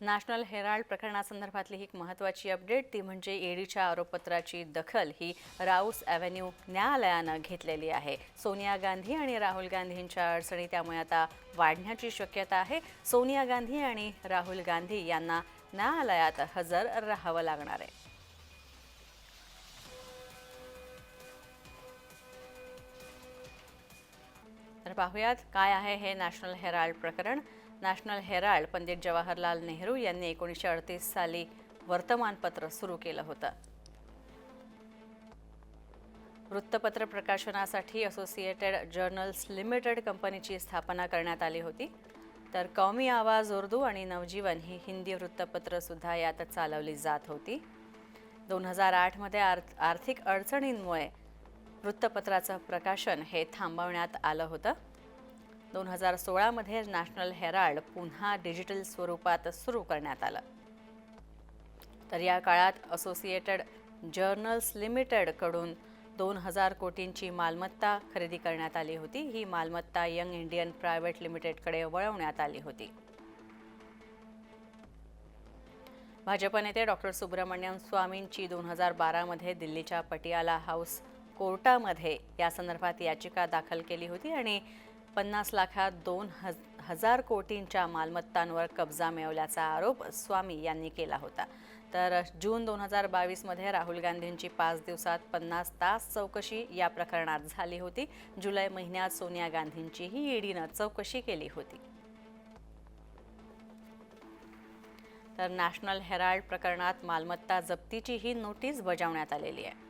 National Herald प्रकरणासंदर्भातली ही एक महत्त्वाची update ती म्हणजे ईडीच्या आरोपपत्राची दखल ही राऊस ॲव्हेन्यू न्यायालयानं घेतलेली आहे. सोनिया गांधी आणि राहुल गांधींच्या अडचणी त्यामुळे आता वाढण्याची शक्यता आहे. सोनिया गांधी आणि राहुल गांधी यांना न्यायालयात हजर राहावं लागणार आहे. तर पाहूयात काय आहे हे नॅशनल हेराल्ड प्रकरण. नॅशनल हेराल्ड पंडित जवाहरलाल नेहरू यांनी एकोणीसशे अडतीस साली वर्तमानपत्र सुरू केलं होतं. वृत्तपत्र प्रकाशनासाठी असोसिएटेड जर्नल्स लिमिटेड कंपनीची स्थापना करण्यात आली होती. तर कौमी आवाज उर्दू आणि नवजीवन ही हिंदी वृत्तपत्रसुद्धा यात चालवली जात होती. दोन हजार आठमध्ये आर्थ आर्थिक अडचणींमुळे वृत्तपत्राचं प्रकाशन हे थांबवण्यात आलं होतं. दोन हजार सोळामध्ये नॅशनल हेराल्ड पुन्हा डिजिटल स्वरूपात सुरू करण्यात आलं. तर या काळात असोसिएटेड जर्नल्स लिमिटेडकडून दोन हजार कोटींची मालमत्ता खरेदी करण्यात आली होती. ही मालमत्ता यंग इंडियन प्रायव्हेट लिमिटेडकडे वळवण्यात आली होती. भाजप नेते डॉक्टर सुब्रमण्यम स्वामींची दोन हजार बारामध्ये दिल्लीच्या पटियाला हाऊस कोर्टामध्ये या संदर्भात याचिका दाखल केली होती आणि पन्नास लाखात दोन हज हजार कोटींच्या मालमत्तांवर कब्जा मिळवल्याचा आरोप स्वामी यांनी केला होता. तर जून दोन हजार बावीसमध्ये राहुल गांधींची पाच दिवसात पन्नास तास चौकशी या प्रकरणात झाली होती. जुलै महिन्यात सोनिया गांधींचीही ईडीनं चौकशी केली होती. तर नॅशनल हेराल्ड प्रकरणात मालमत्ता जप्तीचीही नोटीस बजावण्यात आलेली आहे.